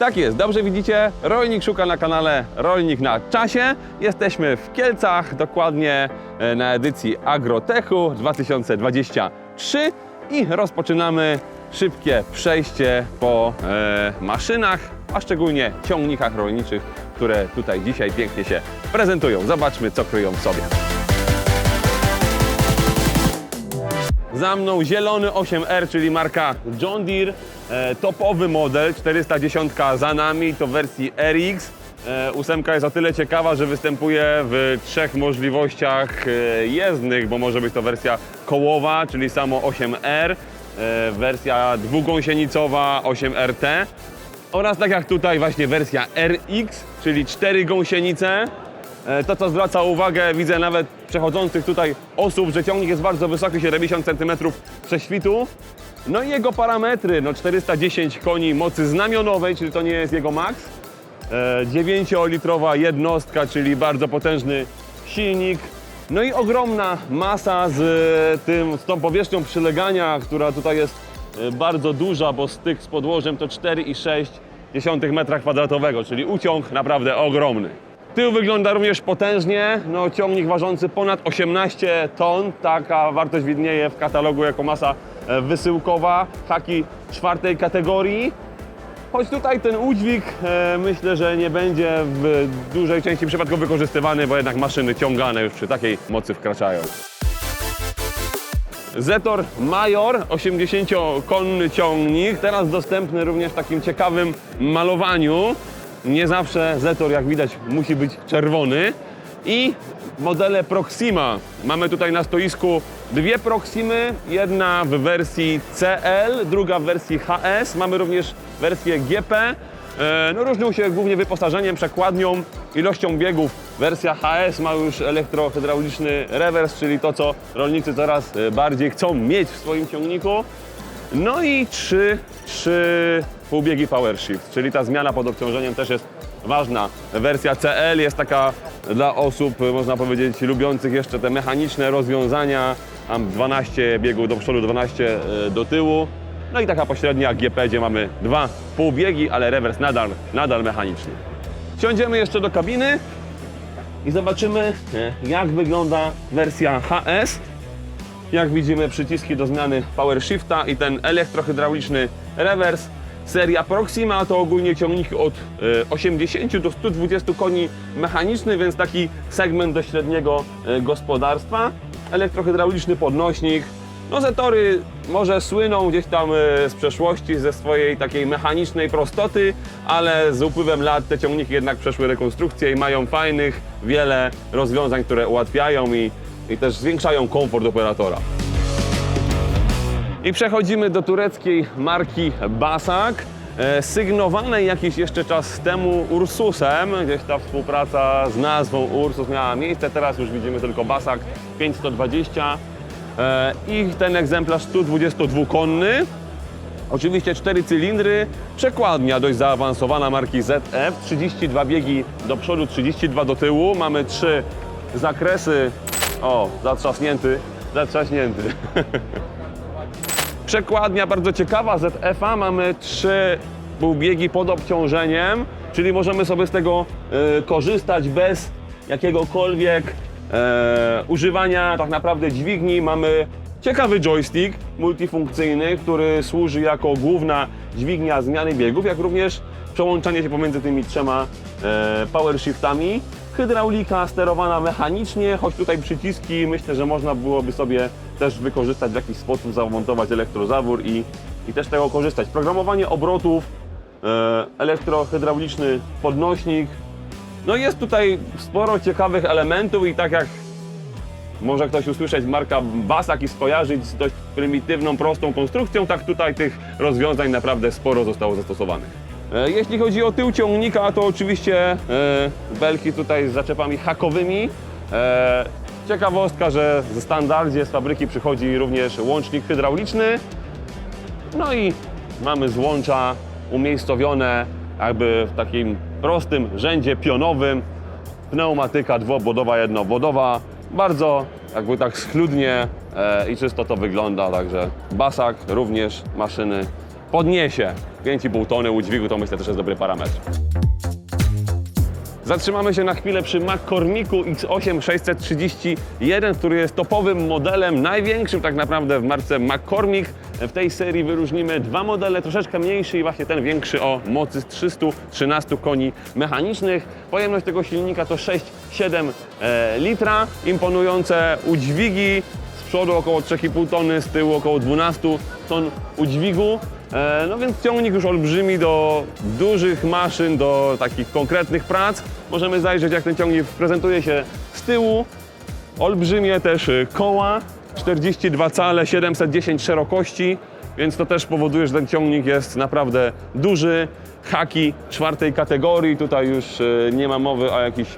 Tak jest, dobrze widzicie, Rolnik szuka na kanale Rolnik na czasie. Jesteśmy w Kielcach, dokładnie e, na edycji Agrotechu 2023 i rozpoczynamy szybkie przejście po e, maszynach, a szczególnie ciągnikach rolniczych, które tutaj dzisiaj pięknie się prezentują. Zobaczmy, co kryją w sobie. Za mną zielony 8R, czyli marka John Deere, topowy model, 410 za nami, to w wersji RX. E, ósemka jest o tyle ciekawa, że występuje w trzech możliwościach e, jezdnych, bo może być to wersja kołowa, czyli samo 8R, e, wersja dwugąsienicowa 8RT oraz tak jak tutaj właśnie wersja RX, czyli cztery gąsienice. E, To, co zwraca uwagę, widzę nawet przechodzących tutaj osób, że ciągnik jest bardzo wysoki, 70 cm prześwitu. No i jego parametry, no 410 koni mocy znamionowej, czyli to nie jest jego max. E, 9-litrowa jednostka, czyli bardzo potężny silnik. No i ogromna masa z, e, tym, z tą powierzchnią przylegania, która tutaj jest e, bardzo duża, bo styk z podłożem to 4,6 metra kwadratowego, czyli uciąg naprawdę ogromny. Tył wygląda również potężnie, no, ciągnik ważący ponad 18 ton, taka wartość widnieje w katalogu jako masa e, wysyłkowa, haki czwartej kategorii. Choć tutaj ten udźwig e, myślę, że nie będzie w dużej części przypadków wykorzystywany, bo jednak maszyny ciągane już przy takiej mocy wkraczają. Zetor Major, 80-konny ciągnik, teraz dostępny również w takim ciekawym malowaniu. Nie zawsze Zetor, jak widać, musi być czerwony. I modele Proxima. Mamy tutaj na stoisku dwie Proximy, jedna w wersji CL, druga w wersji HS. Mamy również wersję GP. E, No, różnią się głównie wyposażeniem, przekładnią, ilością biegów. Wersja HS ma już elektrohydrauliczny rewers, czyli to, co rolnicy coraz e, bardziej chcą mieć w swoim ciągniku. No i trzy, trzy półbiegi Power Shift, czyli ta zmiana pod obciążeniem też jest ważna. Wersja CL jest taka dla osób, e, można powiedzieć, lubiących jeszcze te mechaniczne rozwiązania. Mam 12 biegów do przodu, 12 e, do tyłu. No i taka pośrednia GP, gdzie mamy dwa półbiegi, ale rewers nadal, nadal mechaniczny. Siądziemy jeszcze do kabiny i zobaczymy, e, jak wygląda wersja HS. Jak widzimy przyciski do zmiany power shifta i ten elektrohydrauliczny rewers. Seria Proxima to ogólnie ciągniki od e, 80 do 120 koni mechaniczny, więc taki segment do średniego e, gospodarstwa. Elektrohydrauliczny podnośnik. No Zetory może słyną gdzieś tam e, z przeszłości ze swojej takiej mechanicznej prostoty, ale z upływem lat te ciągniki jednak przeszły rekonstrukcję i mają fajnych wiele rozwiązań, które ułatwiają i, i też zwiększają komfort operatora. I przechodzimy do tureckiej marki Basak, e, sygnowanej jakiś jeszcze czas temu Ursusem. Gdzieś ta współpraca z nazwą Ursus miała miejsce, teraz już widzimy tylko Basak 520 e, i ten egzemplarz 122-konny. Oczywiście cztery cylindry, przekładnia dość zaawansowana marki ZF, 32 biegi do przodu, 32 do tyłu. Mamy trzy zakresy. O, zatrzaśnięty, zatrzaśnięty. Przekładnia bardzo ciekawa ZF-a. Mamy trzy półbiegi pod obciążeniem, czyli możemy sobie z tego e, korzystać bez jakiegokolwiek e, używania tak naprawdę dźwigni. Mamy ciekawy joystick multifunkcyjny, który służy jako główna dźwignia zmiany biegów, jak również przełączanie się pomiędzy tymi trzema e, power shiftami. Hydraulika sterowana mechanicznie, choć tutaj przyciski myślę, że można byłoby sobie też wykorzystać w jakiś sposób, zamontować elektrozawór i, i też tego korzystać. Programowanie obrotów, e, elektrohydrauliczny podnośnik. No jest tutaj sporo ciekawych elementów i tak jak może ktoś usłyszeć marka Basak i skojarzyć z dość prymitywną, prostą konstrukcją, tak tutaj tych rozwiązań naprawdę sporo zostało zastosowanych. E, Jeśli chodzi o tył ciągnika, to oczywiście e, belki tutaj z zaczepami hakowymi. E, Ciekawostka, że w standardzie z fabryki przychodzi również łącznik hydrauliczny. No i mamy złącza umiejscowione jakby w takim prostym rzędzie pionowym. Pneumatyka dwuobwodowa, jednoobwodowa. Bardzo jakby tak schludnie i czysto to wygląda, także Basak również maszyny podniesie 5,5 tony udźwigu, to myślę też jest dobry parametr. Zatrzymamy się na chwilę przy McCormicku X8 631, który jest topowym modelem, największym tak naprawdę w marce McCormick. W tej serii wyróżnimy dwa modele, troszeczkę mniejszy i właśnie ten większy o mocy z 313 koni mechanicznych. Pojemność tego silnika to 6,7 e, litra, imponujące udźwigi, z przodu około 3,5 tony, z tyłu około 12 ton udźwigu. E, No więc ciągnik już olbrzymi do dużych maszyn, do takich konkretnych prac. Możemy zajrzeć jak ten ciągnik prezentuje się z tyłu. Olbrzymie też y, koła, 42 cale, 710 szerokości, więc to też powoduje, że ten ciągnik jest naprawdę duży. Haki czwartej kategorii, tutaj już y, nie ma mowy o jakichś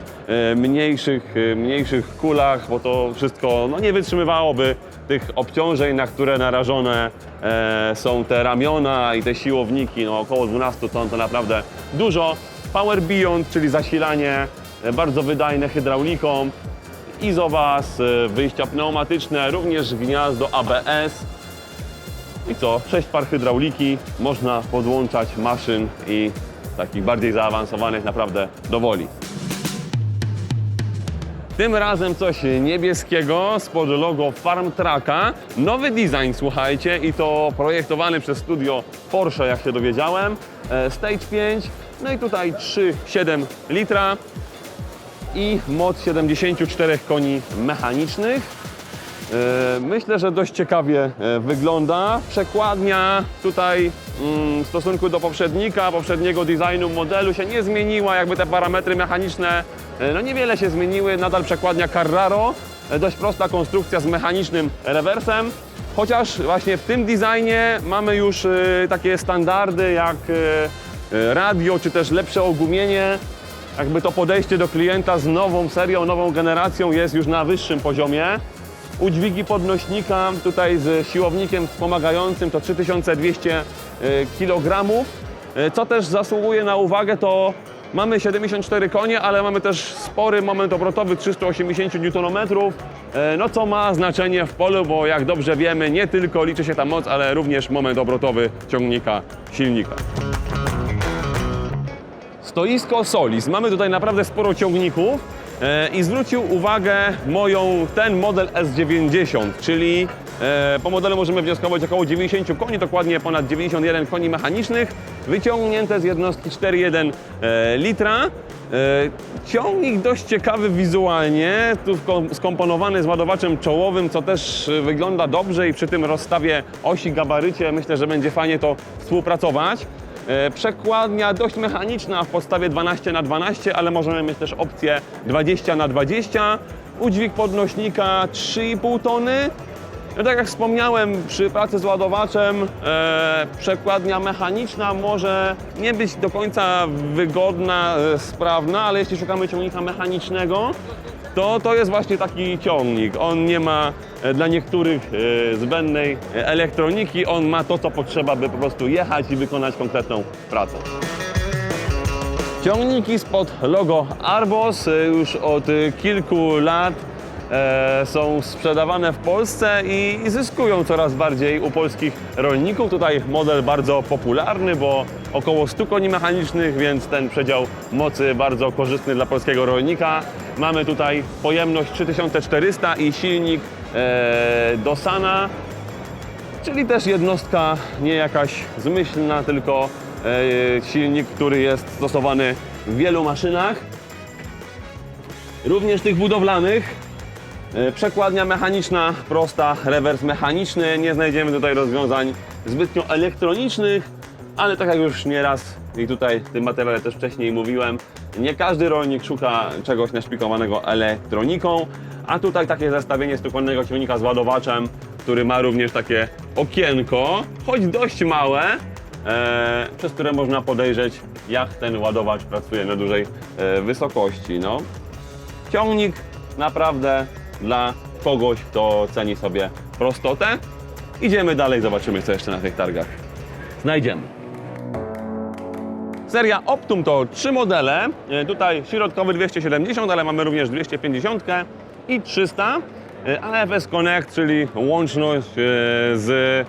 mniejszych, mniejszych kulach, bo to wszystko no, nie wytrzymywałoby tych obciążeń, na które narażone e, są te ramiona i te siłowniki, no około 12 ton to naprawdę dużo. Power Beyond, czyli zasilanie e, bardzo wydajne hydrauliką, Izobas, y, wyjścia pneumatyczne, również gniazdo ABS. I co? Sześć par hydrauliki, można podłączać maszyn i takich bardziej zaawansowanych naprawdę dowoli. Tym razem coś niebieskiego spod logo Farm Trucka. Nowy design, słuchajcie, i to projektowany przez studio Porsche, jak się dowiedziałem. E, Stage 5, no i tutaj 3,7 litra i moc 74 koni mechanicznych. E, Myślę, że dość ciekawie e, wygląda. Przekładnia tutaj mm, w stosunku do poprzednika, poprzedniego designu modelu się nie zmieniła. Jakby te parametry mechaniczne e, no niewiele się zmieniły. Nadal przekładnia Carraro. Dość prosta konstrukcja z mechanicznym rewersem. Chociaż właśnie w tym designie mamy już takie standardy jak radio czy też lepsze ogumienie jakby to podejście do klienta z nową serią, nową generacją jest już na wyższym poziomie. Udźwigi podnośnika tutaj z siłownikiem wspomagającym to 3200 kg. E, Co też zasługuje na uwagę to mamy 74 konie, ale mamy też spory moment obrotowy 380 Nm, e, no co ma znaczenie w polu, bo jak dobrze wiemy nie tylko liczy się ta moc, ale również moment obrotowy ciągnika, silnika. Stoisko Solis. Mamy tutaj naprawdę sporo ciągników e, i zwrócił uwagę moją ten model S90, czyli e, po modelu możemy wnioskować około 90 koni, dokładnie ponad 91 koni mechanicznych, wyciągnięte z jednostki 4,1 e, litra. E, Ciągnik dość ciekawy wizualnie, tu skomponowany z ładowaczem czołowym, co też e, wygląda dobrze i przy tym rozstawie osi, gabarycie myślę, że będzie fajnie to współpracować. E, Przekładnia dość mechaniczna w podstawie 12 na 12 ale możemy mieć też opcję 20 na 20 Udźwig podnośnika 3,5 tony. No tak jak wspomniałem, przy pracy z ładowaczem e, przekładnia mechaniczna może nie być do końca wygodna, e, sprawna, ale jeśli szukamy ciągnika mechanicznego, to to jest właśnie taki ciągnik. On nie ma e, dla niektórych e, zbędnej elektroniki, on ma to, co potrzeba, by po prostu jechać i wykonać konkretną pracę. Ciągniki spod logo Arbos e, już od kilku lat e, są sprzedawane w Polsce i, zyskują coraz bardziej u polskich rolników. Tutaj model bardzo popularny, bo około 100 koni mechanicznych, więc ten przedział mocy bardzo korzystny dla polskiego rolnika. Mamy tutaj pojemność 3400 i silnik e, Dosana, czyli też jednostka nie jakaś zmyślna, tylko e, silnik, który jest stosowany w wielu maszynach, również tych budowlanych. E, Przekładnia mechaniczna, prosta, rewers mechaniczny. Nie znajdziemy tutaj rozwiązań zbytnio elektronicznych, ale tak jak już nieraz i tutaj w tym materiale też wcześniej mówiłem, nie każdy rolnik szuka czegoś naszpikowanego elektroniką, a tutaj takie zestawienie stykowego ciągnika z ładowaczem, który ma również takie okienko, choć dość małe, e, przez które można podejrzeć, jak ten ładowacz pracuje na dużej e, wysokości. No. Ciągnik naprawdę dla kogoś, kto ceni sobie prostotę. Idziemy dalej, zobaczymy co jeszcze na tych targach znajdziemy. Seria Optum to trzy modele. E, Tutaj środkowy 270, ale mamy również 250 i 300. E, AFS Connect, czyli łączność e, z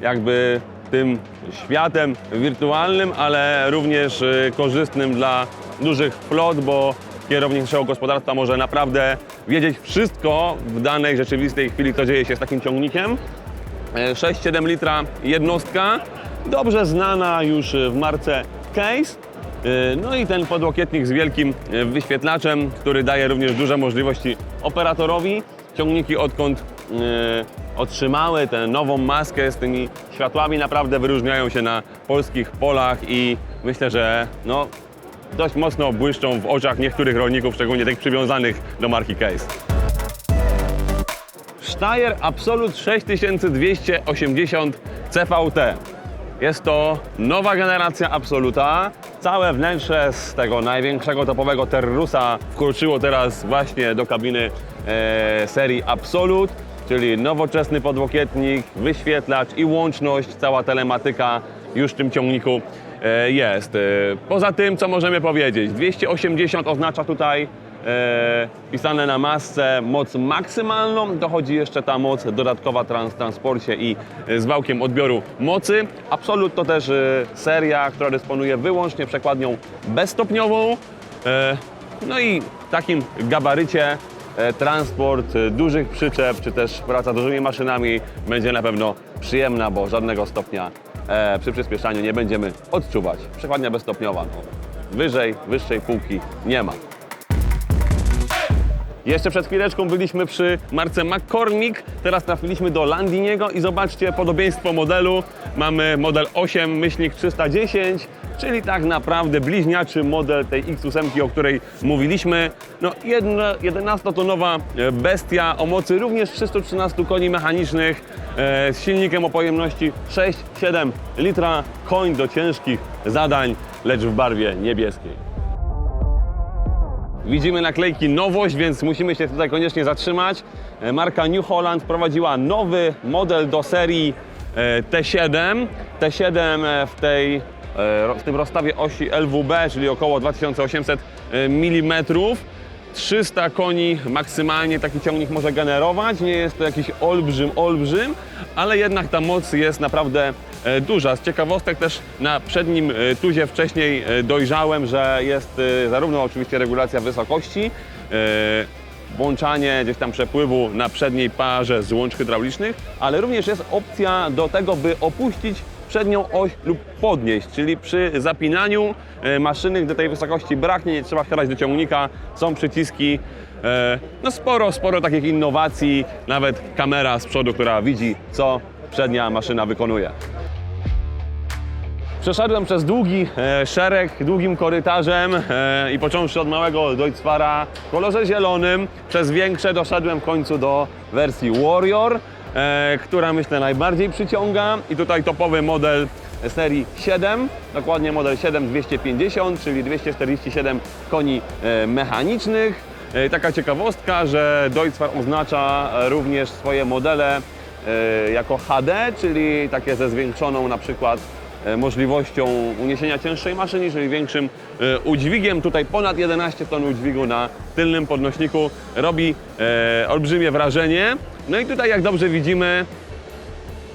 jakby tym światem wirtualnym, ale również korzystnym dla dużych flot, bo kierownik naszego gospodarstwa może naprawdę wiedzieć wszystko w danej rzeczywistej chwili, co dzieje się z takim ciągnikiem. E, 6-7 litra jednostka, dobrze znana już w marce Case. E, No i ten podłokietnik z wielkim e, wyświetlaczem, który daje również duże możliwości operatorowi. Ciągniki odkąd e, otrzymały tę nową maskę z tymi światłami naprawdę wyróżniają się na polskich polach i myślę, że no, dość mocno błyszczą w oczach niektórych rolników, szczególnie tych przywiązanych do marki Case. Steyr Absolut 6280 CVT. Jest to nowa generacja Absoluta. Całe wnętrze z tego największego topowego Terrusa wkroczyło teraz właśnie do kabiny e, serii Absolut, czyli nowoczesny podłokietnik, wyświetlacz i łączność, cała telematyka już w tym ciągniku e, jest. E, poza tym, co możemy powiedzieć? 280 oznacza tutaj e, pisane na masce moc maksymalną, dochodzi jeszcze ta moc dodatkowa trans transporcie i z wałkiem odbioru mocy. Absolut to też seria, która dysponuje wyłącznie przekładnią bezstopniową. No i w takim gabarycie transport dużych przyczep, czy też praca dużymi maszynami będzie na pewno przyjemna, bo żadnego stopnia e, przy przyspieszaniu nie będziemy odczuwać. Przekładnia bezstopniowa, no, wyżej, wyższej półki nie ma. Jeszcze przed chwileczką byliśmy przy marce McCormick, teraz trafiliśmy do Landiniego i zobaczcie podobieństwo modelu. Mamy model 8 myślnik 310, czyli tak naprawdę bliźniaczy model tej X8, o której mówiliśmy. No, jedna- 11-tonowa e, bestia o mocy również 313 koni mechanicznych e, z silnikiem o pojemności 6-7 litra, koń do ciężkich zadań, lecz w barwie niebieskiej. Widzimy naklejki nowość, więc musimy się tutaj koniecznie zatrzymać. E, Marka New Holland wprowadziła nowy model do serii e, T7. T7 e, w, tej, w tym rozstawie osi LWB, czyli około 2800 mm. 300 koni maksymalnie taki ciągnik może generować. Nie jest to jakiś olbrzym, olbrzym, ale jednak ta moc jest naprawdę e, duża. Z ciekawostek też na przednim e, tuzie wcześniej e, dojrzałem, że jest e, zarówno oczywiście regulacja wysokości, e, włączanie gdzieś tam przepływu na przedniej parze złącz hydraulicznych, ale również jest opcja do tego, by opuścić przednią oś lub podnieść, czyli przy zapinaniu e, maszyny, gdy tej wysokości braknie, nie trzeba wsiadać do ciągnika, są przyciski. e, No sporo, sporo takich innowacji, nawet kamera z przodu, która widzi, co przednia maszyna wykonuje. Przeszedłem przez długi e, szereg, długim korytarzem i począwszy od małego Deutzfara w kolorze zielonym, przez większe doszedłem w końcu do wersji Warrior, która myślę najbardziej przyciąga i tutaj topowy model serii 7, dokładnie model 7250, czyli 247 koni e, mechanicznych. E, Taka ciekawostka, że Deutzfar oznacza e, również swoje modele e, jako HD, czyli takie ze zwiększoną na przykład e, możliwością uniesienia cięższej maszyny, czyli większym e, udźwigiem. Tutaj ponad 11 ton udźwigu na tylnym podnośniku robi e, olbrzymie wrażenie. No i tutaj jak dobrze widzimy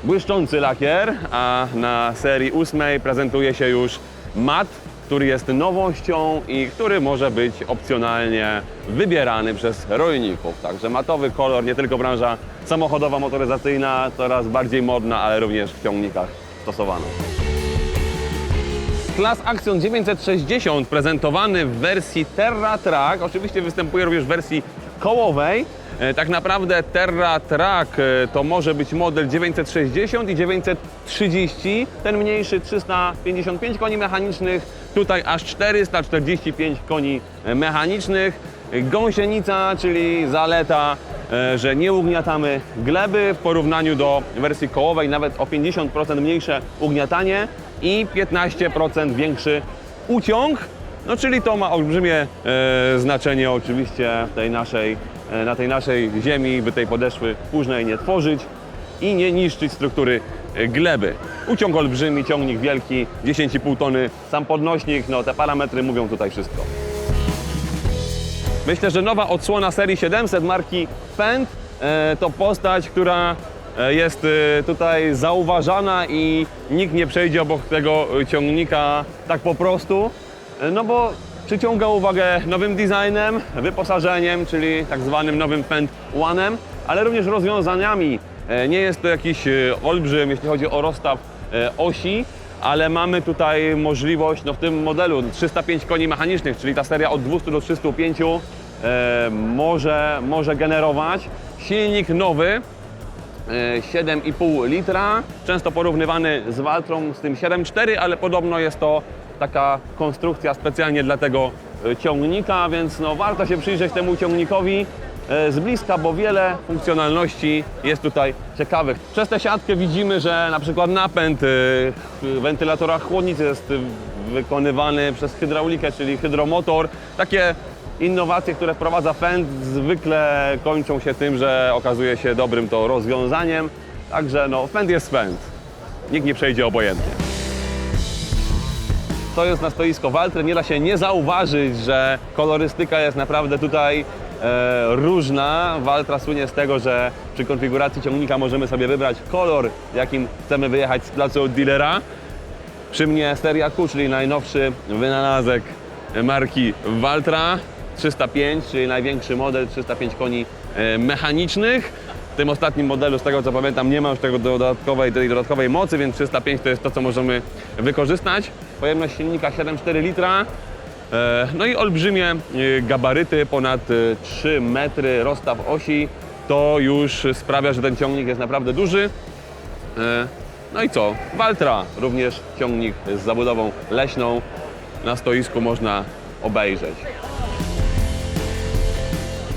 błyszczący lakier, a na serii ósmej prezentuje się już mat, który jest nowością i który może być opcjonalnie wybierany przez rolników. Także matowy kolor, nie tylko branża samochodowa, motoryzacyjna, coraz bardziej modna, ale również w ciągnikach stosowano. Class Action 960 prezentowany w wersji Terra Track, oczywiście występuje również w wersji kołowej. E, Tak naprawdę Terra Track e, to może być model 960 i 930, ten mniejszy 355 koni mechanicznych, tutaj aż 445 koni e, mechanicznych. Gąsienica, czyli zaleta, że nie ugniatamy gleby w porównaniu do wersji kołowej, nawet o 50% mniejsze ugniatanie i 15% większy uciąg. No czyli to ma olbrzymie e, znaczenie oczywiście tej naszej, e, na tej naszej ziemi, by tej podeszwy później nie tworzyć i nie niszczyć struktury e, gleby. Uciąg olbrzymi, ciągnik wielki, 10,5 tony, sam podnośnik, no te parametry mówią tutaj wszystko. Myślę, że nowa odsłona serii 700 marki Fendt e, to postać, która e, jest tutaj zauważana i nikt nie przejdzie obok tego ciągnika tak po prostu, no bo przyciąga uwagę nowym designem, wyposażeniem, czyli tak zwanym nowym Fend One'em, ale również rozwiązaniami. E, Nie jest to jakiś e, olbrzym, jeśli chodzi o rozstaw e, osi, ale mamy tutaj możliwość, no w tym modelu 305 koni mechanicznych, czyli ta seria od 200 do 305 e, może, może generować. Silnik nowy, e, 7,5 litra, często porównywany z Valtrą z tym 7,4, ale podobno jest to taka konstrukcja specjalnie dla tego e, ciągnika, więc no, warto się przyjrzeć temu ciągnikowi e, z bliska, bo wiele funkcjonalności jest tutaj ciekawych. Przez tę siatkę widzimy, że na przykład napęd e, w wentylatorach chłodnic jest wykonywany przez hydraulikę, czyli hydromotor. Takie innowacje, które wprowadza Fend zwykle kończą się tym, że okazuje się dobrym to rozwiązaniem. Także no, Fend jest Fend. Nikt nie przejdzie obojętnie. Stojąc na stoisko Waltry nie da się nie zauważyć, że kolorystyka jest naprawdę tutaj e, różna. Waltra słynie z tego, że przy konfiguracji ciągnika możemy sobie wybrać kolor, jakim chcemy wyjechać z placu od dealera. Przy mnie seria Q, czyli najnowszy wynalazek marki Valtra 305, czyli największy model 305 koni e, mechanicznych. W tym ostatnim modelu, z tego co pamiętam, nie ma już tego dodatkowej, tej dodatkowej mocy, więc 305 to jest to, co możemy wykorzystać. Pojemność silnika 7,4 litra. E, No i olbrzymie e, gabaryty, ponad e, 3 metry rozstaw osi. To już sprawia, że ten ciągnik jest naprawdę duży. E, No i co? Waltra, również ciągnik z zabudową leśną. Na stoisku można obejrzeć.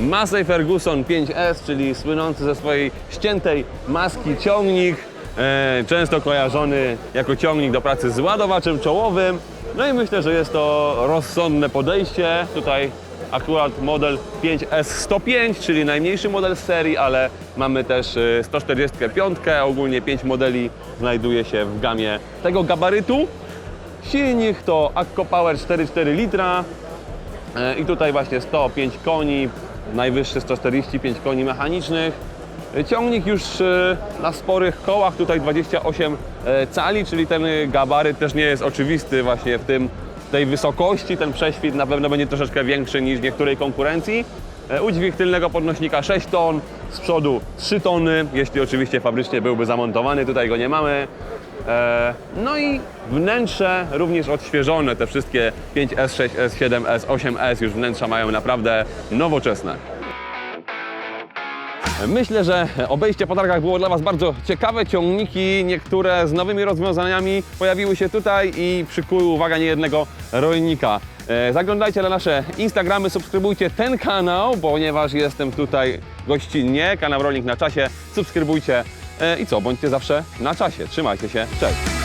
Massey Ferguson 5S, czyli słynący ze swojej ściętej maski ciągnik, e, często kojarzony jako ciągnik do pracy z ładowaczem czołowym. No i myślę, że jest to rozsądne podejście. Tutaj akurat model 5S105, czyli najmniejszy model z serii, ale mamy też e, 145, ogólnie 5 modeli znajduje się w gamie tego gabarytu. Silnik to Akko Power 4,4 litra, E, I tutaj właśnie 105 koni, najwyższy 145 koni mechanicznych. Ciągnik już e, na sporych kołach, tutaj 28 e, cali, czyli ten gabaryt też nie jest oczywisty właśnie w tym, tej wysokości. Ten prześwit na pewno będzie troszeczkę większy niż niektórej konkurencji. E, Udźwig tylnego podnośnika 6 ton, z przodu 3 tony, jeśli oczywiście fabrycznie byłby zamontowany, tutaj go nie mamy. No i wnętrze również odświeżone, te wszystkie 5S, 6S, 7S, 8S już wnętrza mają naprawdę nowoczesne. Myślę, że obejście po targach było dla Was bardzo ciekawe. Ciągniki, niektóre z nowymi rozwiązaniami pojawiły się tutaj i przykuły uwagę niejednego rolnika. E, Zaglądajcie na nasze Instagramy, subskrybujcie ten kanał, ponieważ jestem tutaj gościnnie. Kanał Rolnik na czasie. Subskrybujcie E, i co, bądźcie zawsze na czasie. Trzymajcie się, cześć!